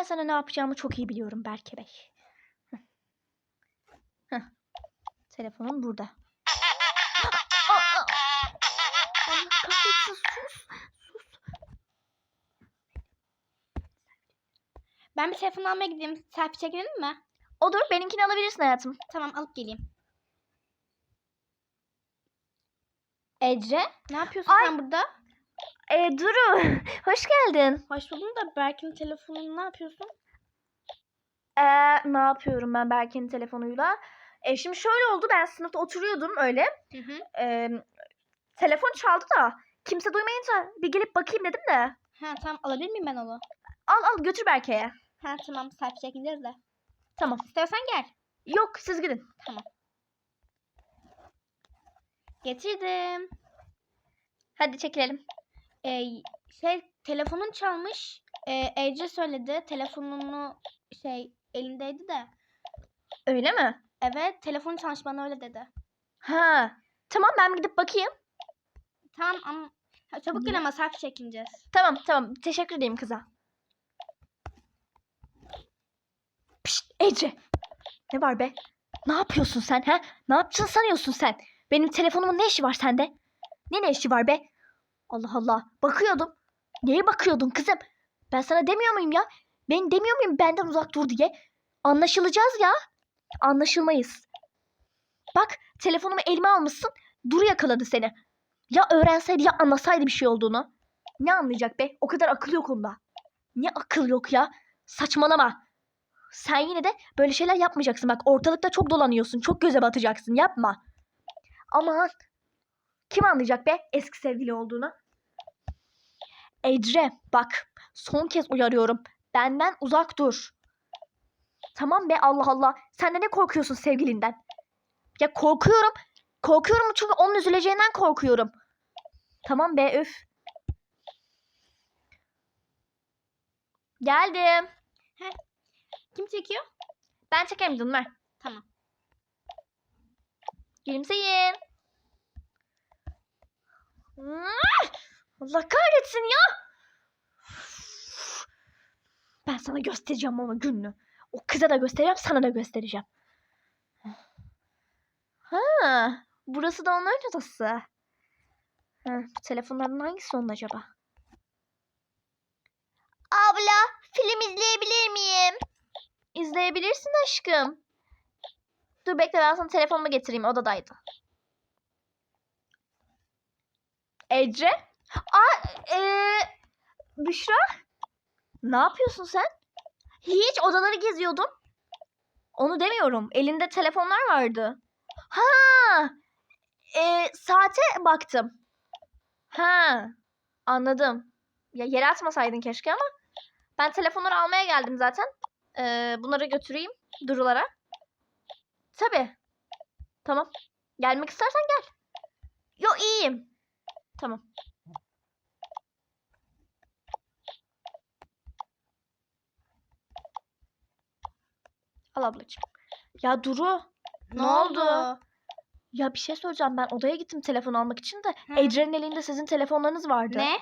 Ben sana ne yapacağımı çok iyi biliyorum Berke Bey. Telefonun burada. Aa, aa. Allah kahretsin sus. Sus. Ben bir telefon almaya gideyim. Selfie çekelim mi? Olur benimkini alabilirsin hayatım. Tamam alıp geleyim. Ece. Ne yapıyorsun Ay. sen burada? E, Duru. Hoş geldin. Hoş buldum da Berk'in telefonunu ne yapıyorsun? Ee, ne yapıyorum ben Berke'nin telefonuyla? E, şimdi şöyle oldu ben sınıfta oturuyordum öyle. Hı hı. Ee, telefon çaldı da kimse duymayınca bir gelip bakayım dedim de. Ha tamam alabilir miyim ben onu? Al al götür Berke'ye. Ha tamam selfie çekeceğiz de. Tamam. İstersen gel. Yok siz gidin. Getirdim. Hadi çekilelim. Ee, şey telefonun çalmış. Ee, Ece söyledi. Telefonunu şey elindeydi de. Öyle mi? Evet telefon çalmış bana öyle dedi. Ha. Tamam ben gidip bakayım. Tamam ama ha, çabuk gel ama selfie çekineceğiz. Tamam tamam teşekkür edeyim kıza. Pişt Ece. Ne var be? Ne yapıyorsun sen ha? Ne yaptın sanıyorsun sen? Benim telefonumun ne işi var sende? Ne ne işi var be? Allah Allah. Bakıyordum. Neye bakıyordun kızım? Ben sana demiyor muyum ya? Ben demiyor muyum benden uzak dur diye? Anlaşılacağız ya. Anlaşılmayız. Bak telefonumu elime almışsın. Duru yakaladı seni. Ya öğrenseydi ya anlasaydı bir şey olduğunu. Ne anlayacak be? O kadar akıl yok onda. Ne akıl yok ya? Saçmalama. Sen yine de böyle şeyler yapmayacaksın. Bak ortalıkta çok dolanıyorsun. Çok göze batacaksın. Yapma. Aman. Kim anlayacak be eski sevgili olduğunu? Ecre bak. Son kez uyarıyorum. Benden uzak dur. Tamam be Allah Allah. Sen de ne korkuyorsun sevgilinden? Ya korkuyorum. Korkuyorum çünkü onun üzüleceğinden korkuyorum. Tamam be üf. Geldim. Kim çekiyor? Ben çekerim canım ver. Tamam. Gülümseyin. Ah! Allah kahretsin ya. Ben sana göstereceğim ama gününü. O kıza da göstereceğim, sana da göstereceğim. Ha, burası da onların odası. Ha, bu telefonlardan hangisi onun acaba? Abla, film izleyebilir miyim? İzleyebilirsin aşkım. Dur bekle ben sana telefonumu getireyim odadaydı. Ece? Aa, ee, Büşra? Ne yapıyorsun sen? Hiç odaları geziyordum. Onu demiyorum. Elinde telefonlar vardı. Ha! ee, saate baktım. Ha! Anladım. Ya yere atmasaydın keşke ama ben telefonları almaya geldim zaten. Ee, bunları götüreyim Durulara. Tabii. Tamam. Gelmek istersen gel. Yo iyiyim. Tamam. Al ablacığım. Ya Duru. Ne oldu? Ya bir şey söyleyeceğim. Ben odaya gittim telefon almak için de Hı. Ecren'in elinde sizin telefonlarınız vardı. Ne?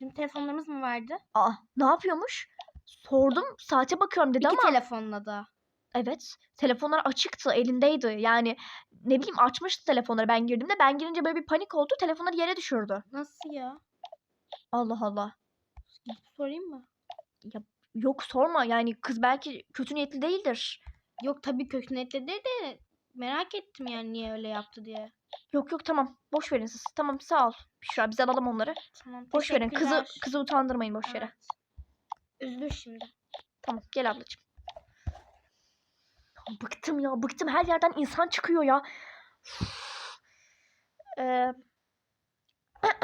Bizim telefonlarımız mı vardı? Aa, ne yapıyormuş? Sordum. Saate bakıyorum dedi İki ama. telefonla da. Evet. Telefonlar açıktı, elindeydi. Yani ne bileyim açmıştı telefonları ben girdiğimde. Ben girince böyle bir panik oldu. Telefonları yere düşürdü. Nasıl ya? Allah Allah. Gidip sorayım mı? Yok sorma. Yani kız belki kötü niyetli değildir. Yok tabii kökün etli değil de merak ettim yani niye öyle yaptı diye. Yok yok tamam. Boş verin siz. Tamam sağ ol. Büşra biz alalım onları. Tamam Boş verin. Kızı kızı utandırmayın boş yere. Evet. Üzülür şimdi. Tamam gel ablacığım. Bıktım ya bıktım. Her yerden insan çıkıyor ya. Ee...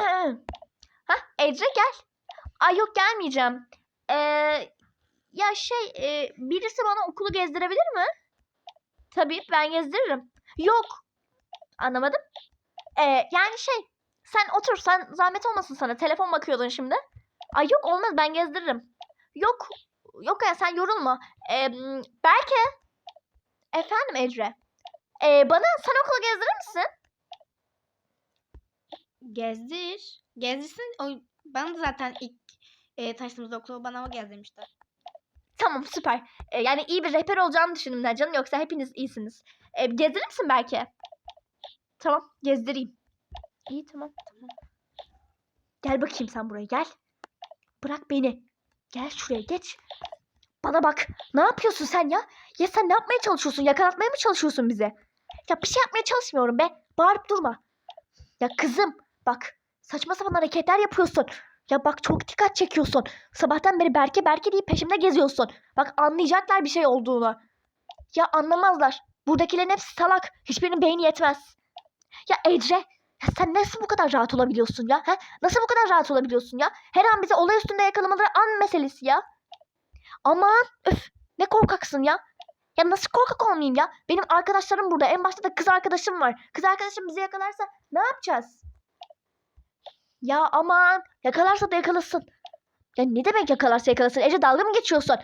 ha Ece gel. Ay yok gelmeyeceğim. Ee, ya şey e, birisi bana okulu gezdirebilir mi? Tabii ben gezdiririm. Yok. Anlamadım. Ee, yani şey sen otur sen zahmet olmasın sana. Telefon bakıyordun şimdi. Ay yok olmaz ben gezdiririm. Yok Yok ya sen yorulma. Ee, belki. Efendim Ecre. Ee, bana sen okulu gezdirir misin? Gezdir. Gezdirsin. O, de zaten ilk e, taştığımızda okulu bana o gezdirmişti. Tamam süper. E, yani iyi bir rehber olacağını düşündüm ben canım. Yoksa hepiniz iyisiniz. E, gezdirir misin belki? Tamam gezdireyim. İyi tamam tamam. Gel bakayım sen buraya gel. Bırak beni. Gel şuraya geç. Bana bak. Ne yapıyorsun sen ya? Ya sen ne yapmaya çalışıyorsun? Yakalatmaya mı çalışıyorsun bize? Ya bir şey yapmaya çalışmıyorum be. Bağırıp durma. Ya kızım bak saçma sapan hareketler yapıyorsun. Ya bak çok dikkat çekiyorsun. Sabahtan beri Berke Berke diye peşimde geziyorsun. Bak anlayacaklar bir şey olduğunu. Ya anlamazlar. Buradakilerin hepsi salak. Hiçbirinin beyni yetmez. Ya Ece ya sen nasıl bu kadar rahat olabiliyorsun ya? He? Nasıl bu kadar rahat olabiliyorsun ya? Her an bizi olay üstünde yakalamaları an meselesi ya. Aman öf ne korkaksın ya. Ya nasıl korkak olmayayım ya? Benim arkadaşlarım burada. En başta da kız arkadaşım var. Kız arkadaşım bizi yakalarsa ne yapacağız? Ya aman yakalarsa da yakalasın. Ya ne demek yakalarsa yakalasın? Ece dalga mı geçiyorsun?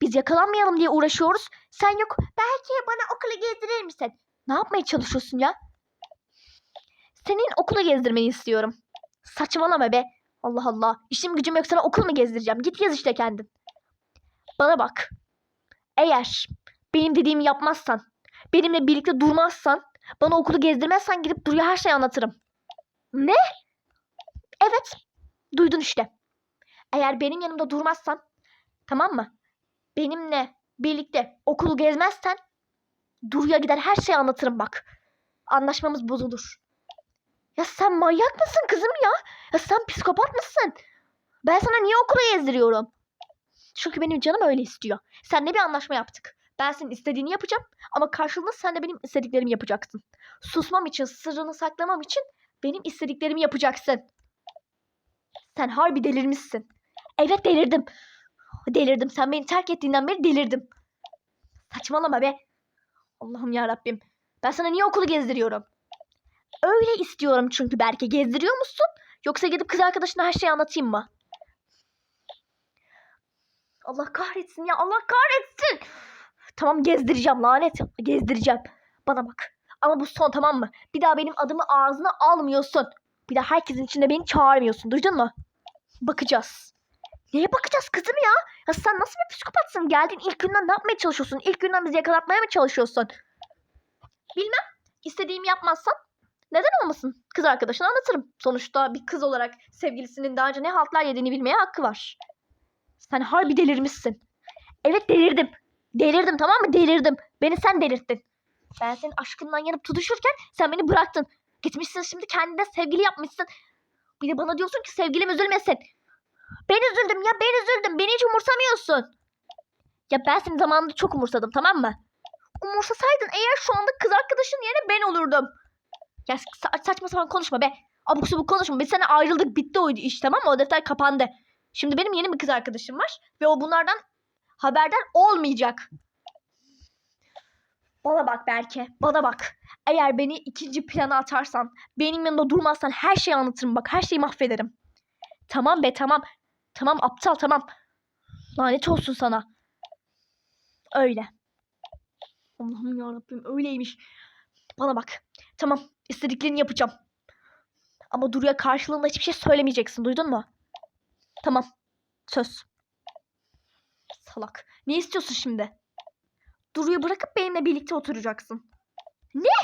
Biz yakalanmayalım diye uğraşıyoruz. Sen yok. Belki bana okula gezdirir misin? Ne yapmaya çalışıyorsun ya? Senin okula gezdirmeni istiyorum. Saçmalama be. Allah Allah. İşim gücüm yok sana okul mu gezdireceğim? Git gez işte kendin. Bana bak. Eğer benim dediğimi yapmazsan, benimle birlikte durmazsan, bana okulu gezdirmezsen gidip Duru'ya her şeyi anlatırım. Ne? Evet. Duydun işte. Eğer benim yanımda durmazsan, tamam mı? Benimle birlikte okulu gezmezsen, Duru'ya gider her şeyi anlatırım bak. Anlaşmamız bozulur. Ya sen manyak mısın kızım ya? Ya sen psikopat mısın? Ben sana niye okula gezdiriyorum? Çünkü benim canım öyle istiyor. Seninle bir anlaşma yaptık. Ben senin istediğini yapacağım ama karşılığında sen de benim istediklerimi yapacaksın. Susmam için, sırrını saklamam için benim istediklerimi yapacaksın. Sen harbi delirmişsin. Evet delirdim. Delirdim. Sen beni terk ettiğinden beri delirdim. Saçmalama be. Allah'ım ya Rabbim. Ben sana niye okulu gezdiriyorum? Öyle istiyorum çünkü belki gezdiriyor musun? Yoksa gidip kız arkadaşına her şeyi anlatayım mı? Allah kahretsin ya Allah kahretsin. Tamam gezdireceğim lanet. Gezdireceğim. Bana bak. Ama bu son tamam mı? Bir daha benim adımı ağzına almıyorsun. Bir daha herkesin içinde beni çağırmıyorsun. Duydun mu? Bakacağız. Neye bakacağız kızım ya? Ya sen nasıl bir psikopatsın? Geldin ilk günden ne yapmaya çalışıyorsun? İlk günden bizi yakalatmaya mı çalışıyorsun? Bilmem. İstediğimi yapmazsan neden olmasın? Kız arkadaşına anlatırım. Sonuçta bir kız olarak sevgilisinin daha önce ne haltlar yediğini bilmeye hakkı var. Sen harbi delirmişsin. Evet delirdim. Delirdim tamam mı? Delirdim. Beni sen delirttin. Ben senin aşkından yanıp tutuşurken sen beni bıraktın. Gitmişsin şimdi kendine sevgili yapmışsın. Bir de bana diyorsun ki sevgilim üzülmesin. Ben üzüldüm ya ben üzüldüm. Beni hiç umursamıyorsun. Ya ben seni zamanında çok umursadım tamam mı? Umursasaydın eğer şu anda kız arkadaşın yerine ben olurdum. Ya sa- saçma sapan konuşma be. Abuk subuk konuşma. Biz seninle ayrıldık bitti oydu iş tamam mı? O defter kapandı. Şimdi benim yeni bir kız arkadaşım var. Ve o bunlardan haberdar olmayacak. Bana bak Berke. Bana bak. Eğer beni ikinci plana atarsan, benim yanımda durmazsan her şeyi anlatırım bak. Her şeyi mahvederim. Tamam be tamam. Tamam aptal tamam. Lanet olsun sana. Öyle. Allah'ım yarabbim öyleymiş. Bana bak. Tamam istediklerini yapacağım. Ama Duru'ya karşılığında hiçbir şey söylemeyeceksin duydun mu? Tamam. Söz. Salak. Ne istiyorsun şimdi? Duru'yu bırakıp benimle birlikte oturacaksın. Ne?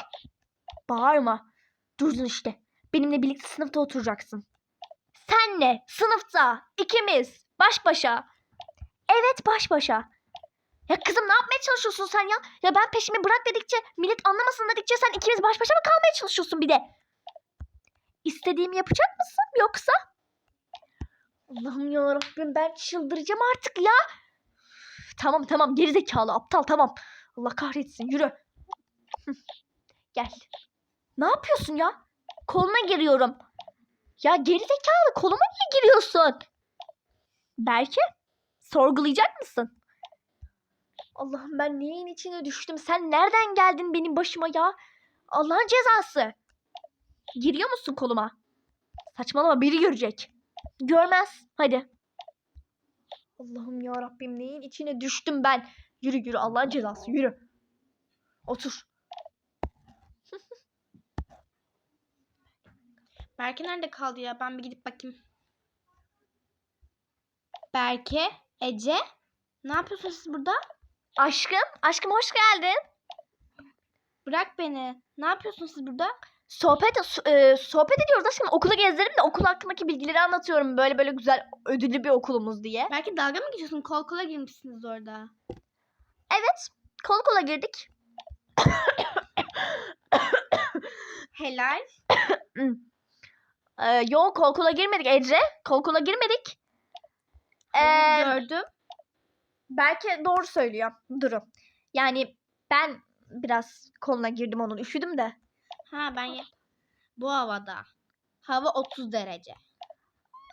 Bağırma. Durdun işte. Benimle birlikte sınıfta oturacaksın. Senle sınıfta ikimiz baş başa. Evet baş başa. Ya kızım ne yapmaya çalışıyorsun sen ya? Ya ben peşimi bırak dedikçe, millet anlamasın dedikçe sen ikimiz baş başa mı kalmaya çalışıyorsun bir de? İstediğimi yapacak mısın yoksa? Allah'ım ya Rabbim ben çıldıracağım artık ya. Tamam tamam gerizekalı aptal tamam. Allah kahretsin yürü. Gel. Ne yapıyorsun ya? Koluna giriyorum. Ya gerizekalı koluma niye giriyorsun? Belki sorgulayacak mısın? Allah'ım ben neyin içine düştüm? Sen nereden geldin benim başıma ya? Allah'ın cezası. Giriyor musun koluma? Saçmalama biri görecek. Görmez. Hadi. Allah'ım ya Rabbim neyin içine düştüm ben? Yürü yürü Allah'ın cezası yürü. Otur. Berke nerede kaldı ya? Ben bir gidip bakayım. Berke, Ece, Ne yapıyorsunuz siz burada? Aşkım, aşkım hoş geldin. Bırak beni. Ne yapıyorsunuz siz burada? Sohbet so- e, sohbet ediyoruz aşkım. Okulu gezdirim de okul hakkındaki bilgileri anlatıyorum. Böyle böyle güzel ödüllü bir okulumuz diye. Belki dalga mı geçiyorsun? Kol kola girmişsiniz orada. Evet. Kol kola girdik. Helal. Ee, yok kol kola girmedik Ece. Kol kola girmedik. Ee, gördüm. belki doğru söylüyor Duru. Yani ben biraz koluna girdim onun. Üşüdüm de. Ha ben ye- bu havada. Hava 30 derece.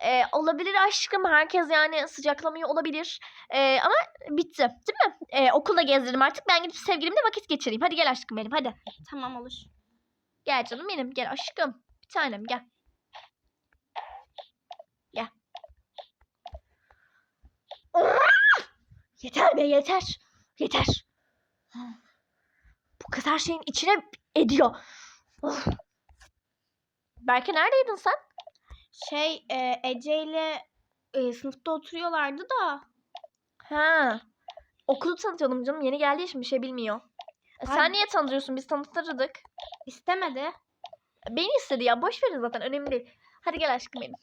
Ee, olabilir aşkım. Herkes yani sıcaklamıyor olabilir. Ee, ama bitti. Değil mi? Ee, okulda gezdirdim artık. Ben gidip sevgilimle vakit geçireyim. Hadi gel aşkım benim. Hadi. Tamam olur. Gel canım benim. Gel aşkım. Bir tanem gel. Gel. Yeter be yeter. Yeter. Bu kadar şeyin içine ediyor. Berke neredeydin sen? Şey e, Ece ile e, sınıfta oturuyorlardı da. Ha. Okulu tanıtıyordum canım. Yeni geldiği için bir şey bilmiyor. E, sen Ay. niye tanıtıyorsun? Biz tanıtırdık. istemedi. Beni istedi ya. Boş verin zaten. Önemli değil. Hadi gel aşkım benim.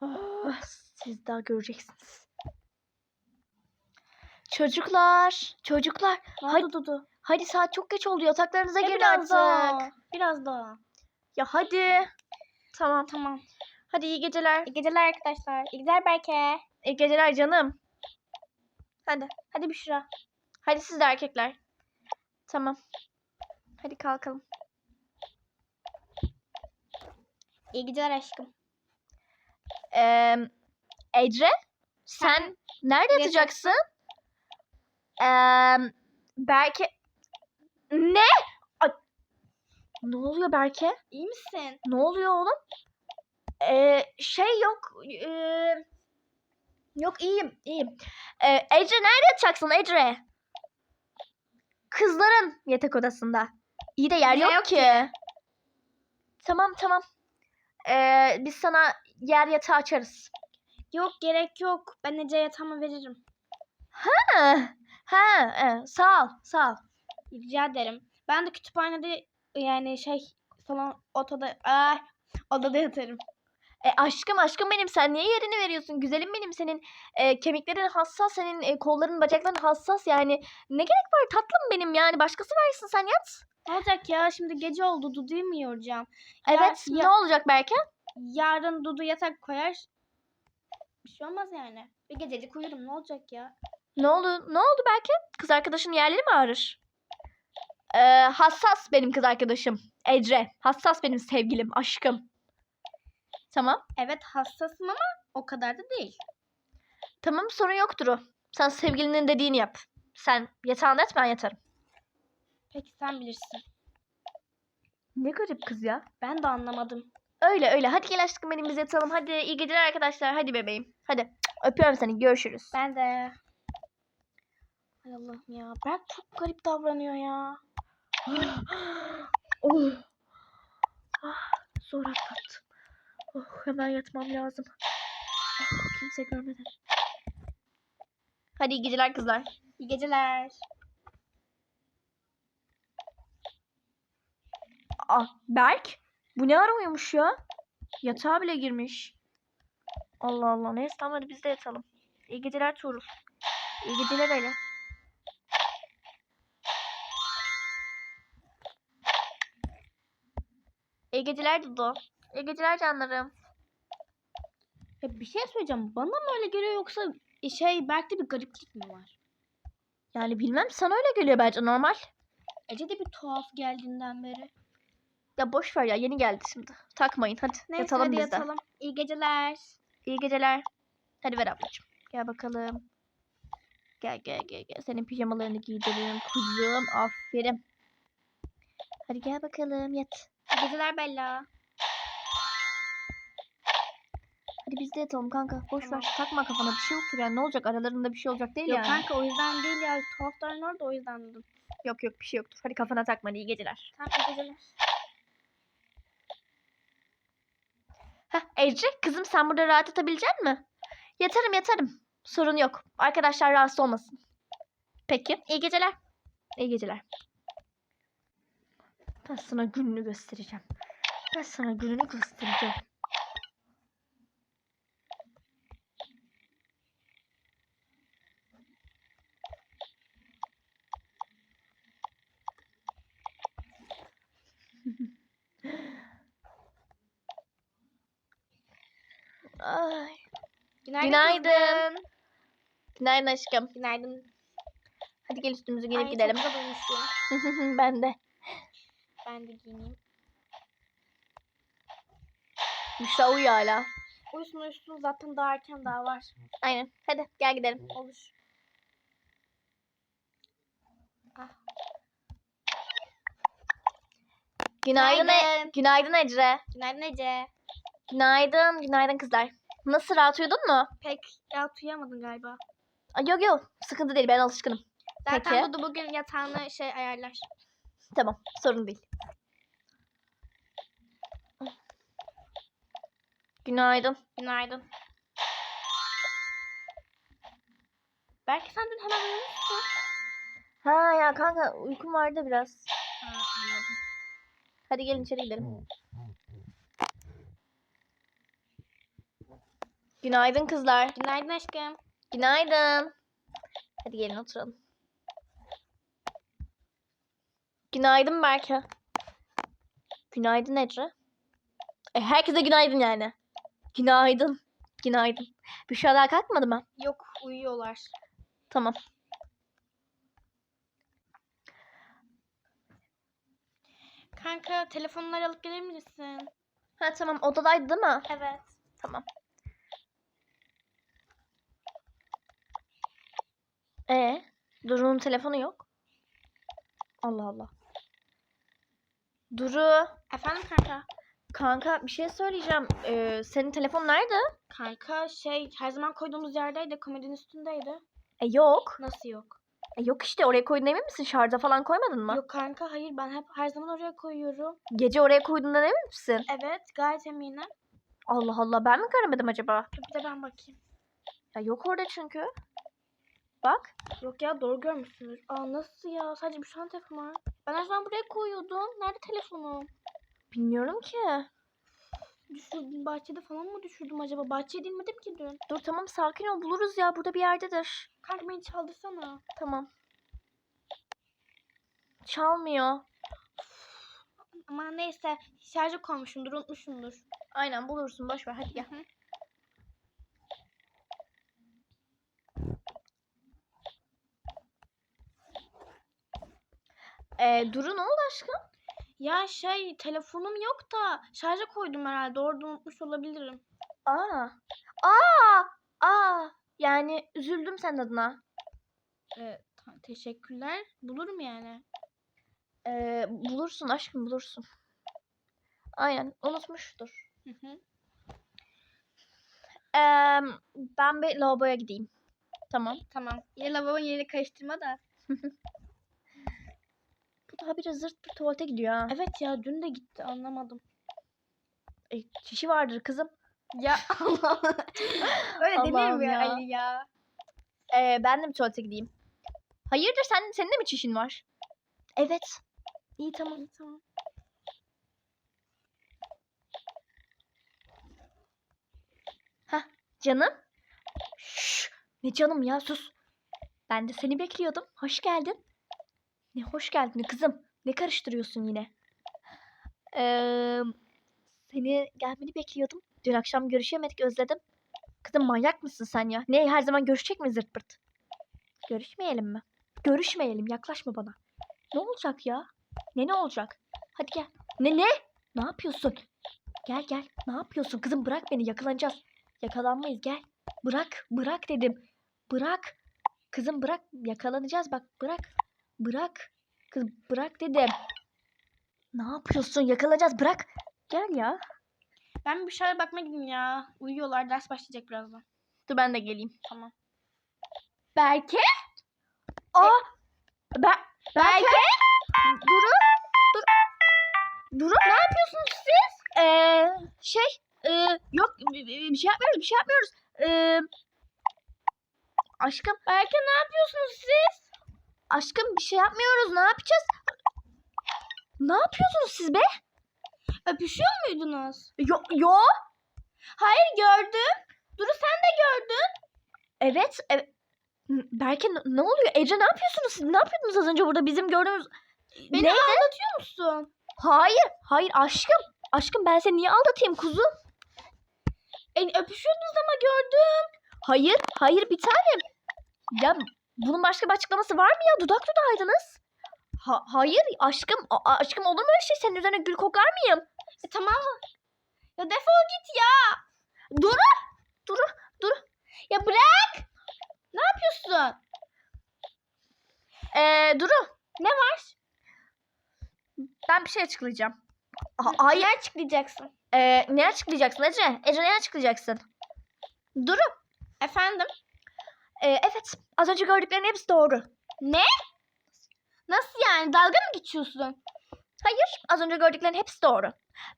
Ah, siz daha göreceksiniz. Çocuklar. Çocuklar. Hadi- Dudu? Hadi saat çok geç oldu. Yataklarınıza Ya girin biraz artık. daha. Biraz daha. Ya hadi. Tamam. Tamam. Hadi iyi geceler. İyi geceler arkadaşlar. İyi geceler Berke. İyi geceler canım. Hadi. Hadi Büşra. Hadi siz de erkekler. Tamam. Hadi kalkalım. İyi geceler aşkım. Ee, Ecre, sen nerede yatacaksın? Ee, Berke... Ne? Ay, Ne oluyor Berke? İyi misin? Ne oluyor oğlum? Ee, şey yok. ee, yok iyiyim, iyiyim. Ee, Ecre nerede yatacaksın Ecre? Kızların yatak odasında. İyi de yer Ne yok, yok ki. Tamam tamam. Ee, biz sana yer yatağı açarız. Yok gerek yok. Ben Ece'ye yatağımı veririm. Ha, ha, e, sağ ol, sağ ol. Rica ederim. Ben de kütüphanede yani şey salon otada ay odada yatarım. E, aşkım aşkım benim sen niye yerini veriyorsun? Güzelim benim senin e, kemiklerin hassas, senin e, kolların bacakların hassas yani. Ne gerek var tatlım benim yani başkası versin sen yat. Ne olacak ya şimdi gece oldu Dudu'yu mu yoracağım? Evet ya- ne olacak belki? Yarın Dudu yatak koyar. Bir şey olmaz yani. Bir gececik uyurum ne olacak ya? Ne oldu? Ne oldu belki? Kız arkadaşın yerleri mi ağrır? E, hassas benim kız arkadaşım. Ecre. Hassas benim sevgilim, aşkım. Tamam. Evet hassasım ama o kadar da değil. Tamam sorun yoktur o. Sen sevgilinin dediğini yap. Sen yatağında yat ben yatarım. Peki sen bilirsin. Ne garip kız ya. Ben de anlamadım. Öyle öyle. Hadi gel aşkım benim biz yatalım. Hadi iyi geceler arkadaşlar. Hadi bebeğim. Hadi. Öpüyorum seni. Görüşürüz. Ben de. Hay Allah'ım ya. Berk çok garip davranıyor ya. oh. Ah, zor atlattım. Oh, hemen yatmam lazım. Oh, kimse görmeden. Hadi iyi geceler kızlar. İyi geceler. Ah, Berk. Bu ne ara uyumuş ya? Yatağa bile girmiş. Allah Allah. Neyse tamam hadi biz de yatalım. İyi geceler Tuğrul. İyi geceler öyle. İyi geceler Dudu. İyi geceler canlarım. Ya bir şey söyleyeceğim. Bana mı öyle geliyor yoksa şey Berk'te bir gariplik mi var? Yani bilmem sana öyle geliyor bence normal. Ece de bir tuhaf geldiğinden beri. Ya boş ver ya yeni geldi şimdi. Takmayın hadi Neyse yatalım hadi biz de. yatalım. İyi geceler. İyi geceler. Hadi ver ablacığım. Gel bakalım. Gel gel gel gel. Senin pijamalarını giydirelim kuzum. Aferin. Hadi gel bakalım yat. İyi geceler Bella. Hadi biz de yatalım kanka. Boş Tamam. ver. Takma kafana bir şey yoktur yani. Ne olacak aralarında bir şey olacak değil Yok yani. kanka o yüzden değil ya. Tuhaf davranıyor da o yüzden dedim. Yok yok bir şey yoktur. Hadi kafana takma. İyi geceler. Tamam iyi geceler. Heh Ece kızım sen burada rahat yatabilecek misin? Yatarım yatarım. Sorun yok. Arkadaşlar rahatsız olmasın. Peki. İyi geceler. İyi geceler. Ben sana gününü göstereceğim. Ben sana gününü göstereceğim. Ay. Günaydın. Günaydın. Günaydın aşkım. Günaydın. Hadi gel üstümüzü giyinip Ay, gidelim. Çok ben de. Ben de giyineyim. Büşra uyuyor hala. Uyusun uyusun zaten daha erken daha var. Aynen. Hadi gel gidelim. Olur. Ah. Günaydın. E- Günaydın. Günaydın Ecre. Günaydın Ece. Günaydın. Günaydın kızlar. Nasıl rahat uyudun mu? Pek rahat uyuyamadın galiba. Ay, yok yok. Sıkıntı değil. Ben alışkınım. Zaten Peki. Dudu bugün yatağını şey ayarlar. Tamam. Sorun değil. Günaydın. Günaydın. Belki sen dün hemen uyumuştun. Ha ya kanka uykum vardı biraz. Ha, anladım. Hadi gelin içeri gidelim. Günaydın kızlar. Günaydın aşkım. Günaydın. Hadi gelin oturalım. Günaydın Berke. Günaydın Ecre. E, herkese günaydın yani. Günaydın. Günaydın. Büşra daha kalkmadı mı? Yok uyuyorlar. Tamam. Kanka telefonları alıp gelir misin? Ha tamam odadaydı değil mi? Evet. Tamam. E, Duru'nun telefonu yok. Allah Allah. Duru, Efendim kanka? kanka bir şey söyleyeceğim. Ee, senin telefon nerede? Kanka şey her zaman koyduğumuz yerdeydi. Komodinin üstündeydi. E yok. Nasıl yok? E yok işte oraya koydun emin misin? Şarja falan koymadın mı? Yok kanka hayır ben hep her zaman oraya koyuyorum. Gece oraya koyduğundan emin misin? Evet gayet eminim. Allah Allah ben mi görmedim acaba? Dur bir de ben bakayım. Ya yok orada çünkü. Bak. Yok ya doğru görmüşsünüz. Aa nasıl ya? Sadece bir telefon var. Ben her zaman buraya koyuyordum. Nerede telefonum? Bilmiyorum ki. Düşürdüm bahçede falan mı düşürdüm acaba? Bahçeye dinmedim ki dün. Dur tamam sakin ol buluruz ya burada bir yerdedir. Kanka beni çaldırsana. Tamam. Çalmıyor. Ama neyse şarja koymuşumdur unutmuşumdur. Aynen bulursun boş ver hadi gel. Hı hı. Ee, Duru ne oldu aşkım? Ya şey telefonum yok da şarja koydum herhalde. Orada unutmuş olabilirim. Aa. Aa. Aa. Yani üzüldüm senin adına. Ta- teşekkürler. Bulurum yani. Ee, bulursun aşkım bulursun. Aynen unutmuştur. Hı hı. Ben bir lavaboya gideyim. Tamam. Tamam. Yine lavabonun yerini karıştırma da. Daha biraz zırt bir tuvalete gidiyor ha. Evet ya dün de gitti anlamadım. E, çişi vardır kızım. Ya Allah. Öyle Allah'ım mi ya. Ali ya? Ee, ben de bir tuvalete gideyim. Hayırdır sen, senin de mi çişin var? Evet. İyi tamam. İyi, tamam. Canım. Şşş, ne canım ya sus. Ben de seni bekliyordum. Hoş geldin. Ne hoş geldin kızım. Ne karıştırıyorsun yine? Ee, seni gelmeni bekliyordum. Dün akşam görüşemedik özledim. Kızım manyak mısın sen ya? Ne her zaman görüşecek mi zırt pırt? Görüşmeyelim mi? Görüşmeyelim yaklaşma bana. Ne olacak ya? Ne ne olacak? Hadi gel. Ne ne? Ne yapıyorsun? Gel gel. Ne yapıyorsun? Kızım bırak beni yakalanacağız. Yakalanmayız gel. Bırak bırak dedim. Bırak. Kızım bırak yakalanacağız bak bırak. Bırak. Kız bırak dedim. Ne yapıyorsun? Yakalanacağız bırak. Gel ya. Ben bir şeye bakmaya gideyim ya. Uyuyorlar ders başlayacak birazdan. Dur ben de geleyim. Tamam. Belki. Aa. Ben, belki. Duru. Dur. Duru ne yapıyorsunuz siz? Ee, şey. e, yok bir bir şey yapmıyoruz bir şey yapmıyoruz. Ee, Aşkım, Berke ne yapıyorsunuz siz? Aşkım bir şey yapmıyoruz. Ne yapacağız? Ne yapıyorsunuz siz be? Öpüşüyor muydunuz? Yo, yo. Hayır gördüm. Duru sen de gördün. Evet, evet. Berke ne- oluyor? Ece ne yapıyorsunuz siz? Ne yapıyordunuz az önce burada bizim gördüğümüz... Beni Ne? aldatıyor musun? Hayır, hayır aşkım. Aşkım ben seni niye aldatayım kuzu? E, öpüşüyordunuz ama gördüm. Hayır, hayır bir tanem. Ya bunun başka bir açıklaması var mı ya? Dudak dudaydınız. Ha, hayır aşkım, a- aşkım olur mu öyle şey? Senin üzerine gül kokar mıyım? E, tamam? Ya defol git ya. Duru, Duru, Duru. Ya bırak. Ne yapıyorsun? Ee, Duru, Ne var? ben bir şey açıklayacağım. Ha, hayır, Ne açıklayacaksın? ee, ne açıklayacaksın Ece? Ece ne açıklayacaksın? Duru, Efendim? Ee, evet az önce gördüklerin hepsi doğru. Ne? Nasıl yani? Dalga mı geçiyorsun? Hayır, az önce gördüklerin hepsi doğru.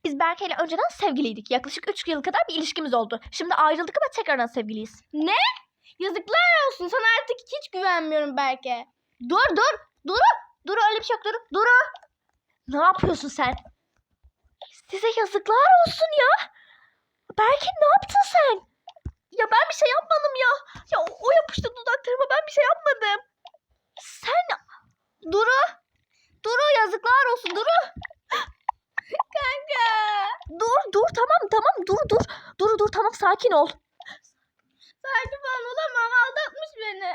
Biz Berke ile önceden sevgiliydik. Yaklaşık 3 yıl kadar bir ilişkimiz oldu. Şimdi ayrıldık ama tekrardan sevgiliyiz. Yazıklar olsun. Sana artık hiç güvenmiyorum Berke. Dur dur. Dur. Dur öyle bir şey yok. Dur. Dur. Ne yapıyorsun sen? Size yazıklar olsun ya. Berke ne yaptın sen? Ya ben bir şey yapmadım ya. Ya o, o yapıştı dudaklarıma ben bir şey yapmadım. Sen Duru. Duru yazıklar olsun Duru. Kanka. Dur dur tamam tamam dur dur. Dur dur tamam sakin ol. Sakin falan olamam. Aldatmış beni.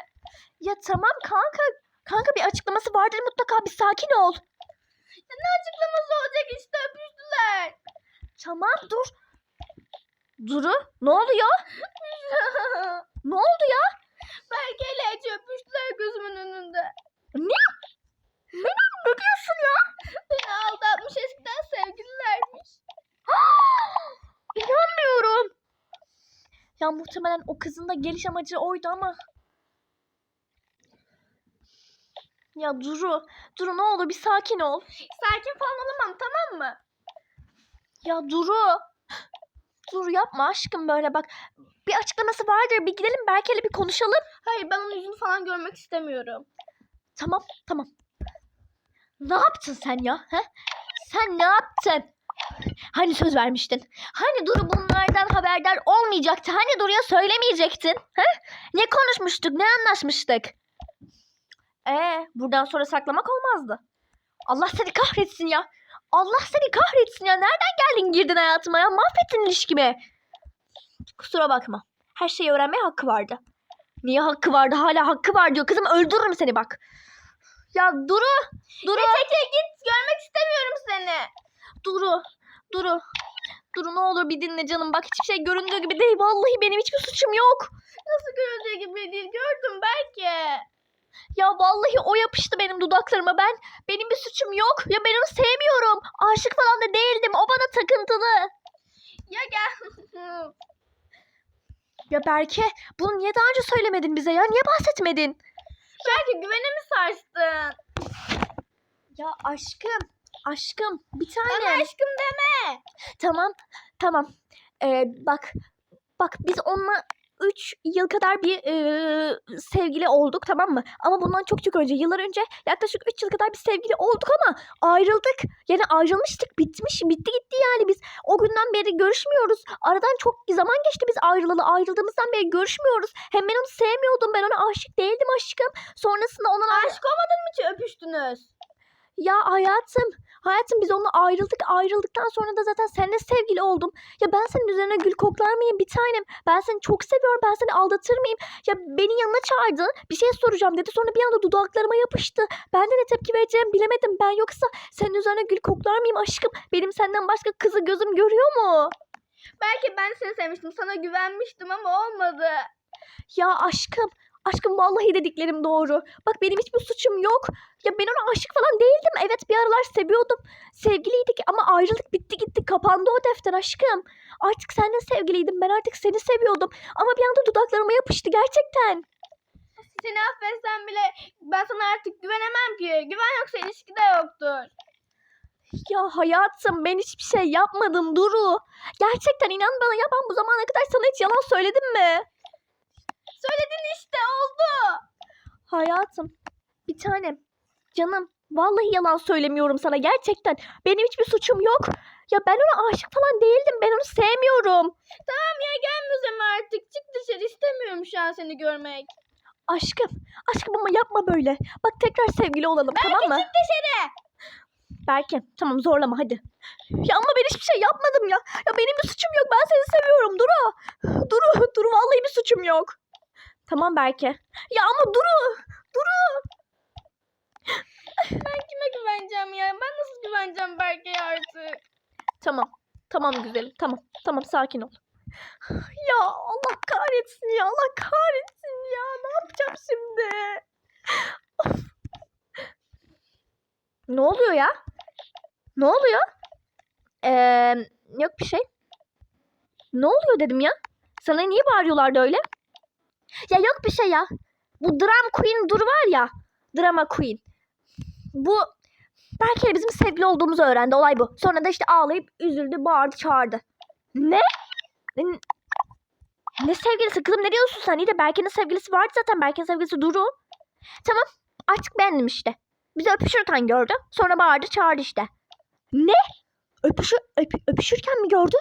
Ya tamam kanka. Kanka bir açıklaması vardır mutlaka bir sakin ol. Ya ne açıklaması olacak işte öpüştüler. Tamam dur. Duru ne oluyor? Ne oldu ya? Berke ile öpüştüler gözümün önünde. Ne? Ne, ne diyorsun ya? Beni aldatmış eskiden sevgililermiş. İnanmıyorum. Ya muhtemelen o kızın da geliş amacı oydu ama. Ya Duru, Duru ne olur bir sakin ol. Sakin falan olamam tamam mı? Ya Duru. Duru yapma aşkım böyle bak. Bir açıklaması vardır. Bir gidelim Berke'yle bir konuşalım. Hayır ben onun yüzünü falan görmek istemiyorum. Tamam, tamam. Ne yaptın sen ya? He? Sen ne yaptın? Hani söz vermiştin? Hani Duru bunlardan haberdar olmayacaktı? Hani Duru'ya söylemeyecektin? He? Ne konuşmuştuk? Ne anlaşmıştık? Ee, buradan sonra saklamak olmazdı. Allah seni kahretsin ya. Allah seni kahretsin ya. Nereden geldin girdin hayatıma ya? Mahvettin ilişkimi. Kusura bakma. Her şeyi öğrenmeye hakkı vardı. Niye hakkı vardı? Hala hakkı var diyor. Kızım öldürürüm seni bak. Ya Duru. Duru. Ece git görmek istemiyorum seni. Duru. Duru. Duru ne olur bir dinle canım. Bak hiçbir şey göründüğü gibi değil. Vallahi benim hiçbir suçum yok. Nasıl görüldüğü gibi değil gördüm belki. Ya vallahi o yapıştı benim dudaklarıma. Ben benim bir suçum yok. Ya ben onu sevmiyorum. Aşık falan da değildim. O bana takıntılı. Ya gel. Ya Berke bunu niye daha önce söylemedin bize ya? Niye bahsetmedin? belki güvene mi sarstın? Ya aşkım. Aşkım bir Bana tane. aşkım deme. Tamam. Tamam. Ee, bak. Bak biz onunla 3 yıl kadar bir ee, sevgili olduk tamam mı? Ama bundan çok çok önce yıllar önce yaklaşık 3 yıl kadar bir sevgili olduk ama ayrıldık. Yani ayrılmıştık bitmiş bitti gitti yani biz o günden beri görüşmüyoruz. Aradan çok zaman geçti biz ayrılalı ayrıldığımızdan beri görüşmüyoruz. Hem ben onu sevmiyordum ben ona aşık değildim aşkım. Sonrasında ona Aşık olmadın mı ki öpüştünüz? Ya hayatım, hayatım biz onunla ayrıldık. Ayrıldıktan sonra da zaten seninle sevgili oldum. Ya ben senin üzerine gül koklar mıyım bir tanem? Ben seni çok seviyorum. Ben seni aldatır mıyım? Ya beni yanına çağırdı. Bir şey soracağım dedi. Sonra bir anda dudaklarıma yapıştı. Ben de ne tepki vereceğimi bilemedim. Ben yoksa senin üzerine gül koklar mıyım aşkım? Benim senden başka kızı gözüm görüyor mu? Belki ben seni sevmiştim. Sana güvenmiştim ama olmadı. Ya aşkım, aşkım vallahi dediklerim doğru. Bak benim hiçbir suçum yok. Ya ben ona aşık falan değildim. Evet bir aralar seviyordum. Sevgiliydik ama ayrılık bitti gitti. Kapandı o defter aşkım. Artık seninle sevgiliydim. Ben artık seni seviyordum. Ama bir anda dudaklarıma yapıştı gerçekten. Seni affetsem bile ben sana artık güvenemem ki. Güven yoksa ilişki de yoktur. Ya hayatım ben hiçbir şey yapmadım Duru. Gerçekten inan bana ya ben bu zamana kadar sana hiç yalan söyledim mi? Söyledin işte oldu. Hayatım. Bir tanem. Canım. Vallahi yalan söylemiyorum sana gerçekten. Benim hiçbir suçum yok. Ya ben ona aşık falan değildim. Ben onu sevmiyorum. Tamam ya gelme o zaman artık. Çık dışarı istemiyorum şu an seni görmek. Aşkım. Aşkım ama yapma böyle. Bak tekrar sevgili olalım tamam mı? Çık dışarı. Berke tamam zorlama hadi. Ya ama ben hiçbir şey yapmadım ya. Ya benim bir suçum yok. Ben seni seviyorum Duru. Duru, Duru vallahi bir suçum yok. Tamam Berke. Ya ama Duru. Ben kime güveneceğim ya? Ben nasıl güveneceğim Berke'ye artık? Tamam. Tamam güzelim. Tamam. Tamam sakin ol. Ya Allah kahretsin ya. Allah kahretsin ya. Ne yapacağım şimdi? Ne oluyor ya? Ne oluyor? Ee, yok bir şey. Ne oluyor dedim ya? Sana niye bağırıyorlardı öyle? Ya yok bir şey ya. Bu Dram Queen Dur var ya. Drama Queen. Bu Berke bizim sevgili olduğumuzu öğrendi. Olay bu. Sonra da işte ağlayıp üzüldü, bağırdı, çağırdı. Ne? Ne, ne sevgilisi? Kızım ne diyorsun sen? İyi de Berke'nin sevgilisi vardı zaten. Berke'nin sevgilisi Duru. Tamam. Artık beğendim işte. Bizi öpüşürken gördü. Sonra bağırdı, çağırdı işte. Ne? Öpüşü, öp- öpüşürken mi gördü?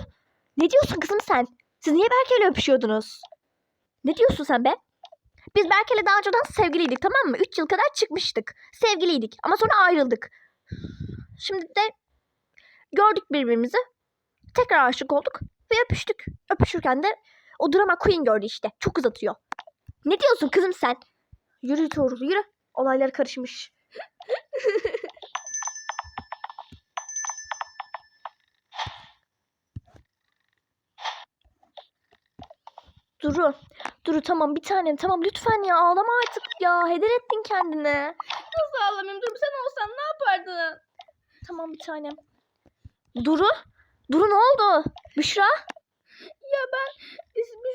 Ne diyorsun kızım sen? Siz niye Berke'yle öpüşüyordunuz? Ne diyorsun sen be? Biz Berke'yle daha önceden sevgiliydik tamam mı? 3 yıl kadar çıkmıştık. Sevgiliydik ama sonra ayrıldık. Şimdi de gördük birbirimizi. Tekrar aşık olduk ve öpüştük. Öpüşürken de o drama queen gördü işte. Çok uzatıyor. Ne diyorsun kızım sen? Yürü Tuğrul yürü. Olaylar karışmış. Duru. Duru tamam bir tanem tamam lütfen ya ağlama artık ya. Heder ettin kendine. Nasıl ağlamayayım? Dur sen olsan ne yapardın? Tamam bir tanem. Duru? Duru ne oldu? Büşra? Ya ben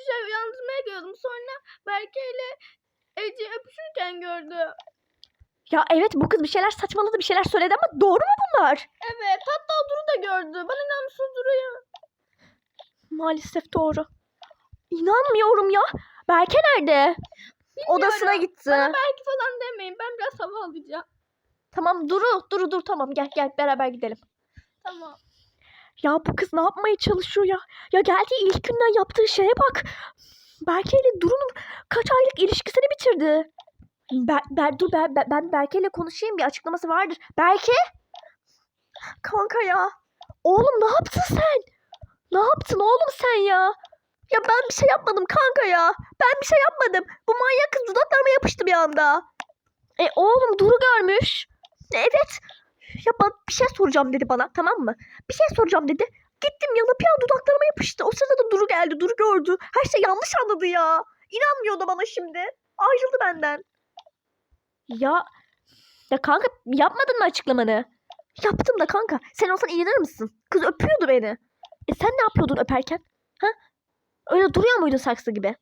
şey uyandırmaya geliyordum. Sonra Berke ile Ece öpüşürken gördü. Ya evet bu kız bir şeyler saçmaladı bir şeyler söyledi ama doğru mu bunlar? Evet hatta Duru da gördü. Bana inanmışsın Duru'ya. Maalesef doğru. İnanmıyorum ya. Berke nerede? Odasına gitti. Bana Berke falan demeyin. Ben biraz hava alacağım. Tamam Duru, Duru dur tamam gel gel beraber gidelim. Tamam. Ya bu kız ne yapmaya çalışıyor ya? Ya geldiği ilk günden yaptığı şeye bak. Berke ile Duru'nun kaç aylık ilişkisini bitirdi. Ber, Ber- dur ben- ben Berke ile konuşayım bir açıklaması vardır. Berke? Kanka ya. Oğlum ne yaptın sen? Ne yaptın oğlum sen ya? Ya ben bir şey yapmadım kanka ya. Ben bir şey yapmadım. Bu manyak kız dudaklarıma yapıştı bir anda. E oğlum Duru görmüş. Evet. Ya bana bir şey soracağım dedi bana tamam mı? Bir şey soracağım dedi. Gittim yanına bir an dudaklarıma yapıştı. O sırada da Duru geldi. Duru gördü. Her şey yanlış anladı ya. İnanmıyor da bana şimdi. Ayrıldı benden. Ya ya kanka yapmadın mı açıklamanı? Yaptım da kanka. Sen olsan inanır mısın? Kız öpüyordu beni. E sen ne yapıyordun öperken? Ha? Öyle duruyor muydun saksı gibi?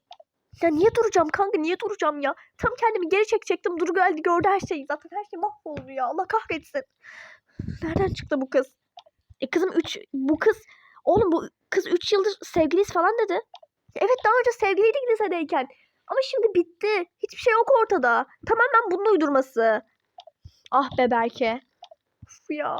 Ya niye duracağım kanka? Niye duracağım ya? Tam kendimi geri çekecektim. Duru geldi gördü her şeyi. Zaten her şey mahvoldu ya. Allah kahretsin. Nereden çıktı bu kız? E kızım 3 bu kız oğlum bu kız 3 yıldır sevgiliyiz falan dedi. Evet daha önce sevgiliydik lisedeyken. Ama şimdi bitti. Hiçbir şey yok ortada. Tamamen bunun uydurması. Ah be Berke. Uf ya.